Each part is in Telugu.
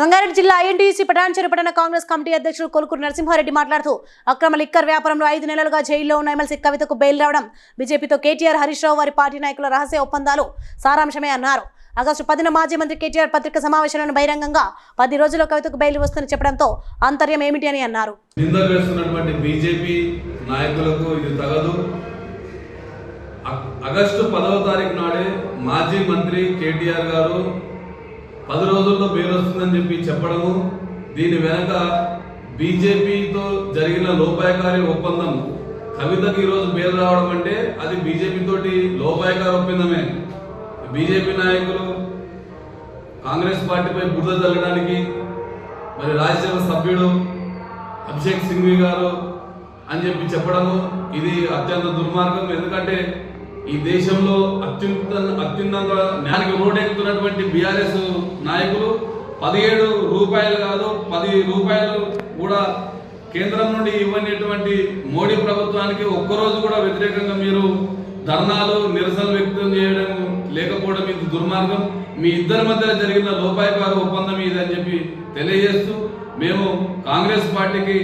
సంగారెడ్డి జిల్లా ఐఎన్టీసీ పటాన్చెరు పట్టణ కాంగ్రెస్ కమిటీ అధ్యక్షుడు కొలుకూరు నరసింహారెడ్డి మాట్లాడుతూ అక్రమ లిక్కర్ వ్యాపారంలో ఐదు నెలలుగా జైల్లో ఉన్న ఎమ్మెల్సీ కవితకు బెయిల్ రావడం బీజేపీతో కేటీఆర్ హరీష్ రావు వారి పార్టీ నాయకుల రహస్య ఒప్పందాలు సారాంశమే అన్నారు. ఆగస్టు పదిన మాజీ మంత్రి కేటీఆర్ పత్రిక సమావేశాలను బహిరంగంగా పది రోజుల్లో కవితకు బెయిల్ వస్తుందని చెప్పడంతో ఆంతర్యం ఏమిటి అని అన్నారు. బీజేపీ నాయకులకు ఇది తగదు. ఆగస్టు పదవ తారీఖు నాడే మాజీ మంత్రి కేటీఆర్ గారు పది రోజుల్లో బెయిల్ వస్తుందని చెప్పి చెప్పడము దీని వెనక బీజేపీతో జరిగిన లోపాయకారి ఒప్పందం. కవితకు ఈరోజు బెయిల్ రావడం అంటే అది బీజేపీ తోటి లోపాయకారి ఒప్పందమే. బీజేపీ నాయకులు కాంగ్రెస్ పార్టీపై బురద చల్లడానికి మరి రాజ్యసభ సభ్యుడు అభిషేక్ సింఘ్వి గారు అని చెప్పి చెప్పడము ఇది అత్యంత దుర్మార్గం. ఎందుకంటే ఈ దేశంలో అత్యున్నత అత్యున్నత జ్ఞానికి రోడెక్కుతున్నటువంటి బీఆర్ఎస్ నాయకులు పదిహేడు రూపాయలు కాదు పది రూపాయలు కూడా కేంద్రం నుండి ఇవ్వనటువంటి మోడీ ప్రభుత్వానికి ఒక్కరోజు కూడా వ్యతిరేకంగా మీరు ధర్నాలు నిరసనలు వ్యక్తం చేయడం లేకపోవడం ఇది దుర్మార్గం. మీ ఇద్దరి మధ్య జరిగిన లోపాయకారు ఒప్పందం ఇది అని చెప్పి తెలియజేస్తూ మేము కాంగ్రెస్ పార్టీకి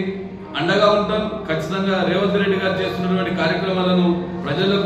అండగా ఉంటాం. ఖచ్చితంగా రేవంత్ రెడ్డి గారు చేస్తున్నటువంటి కార్యక్రమాలను ప్రజలకు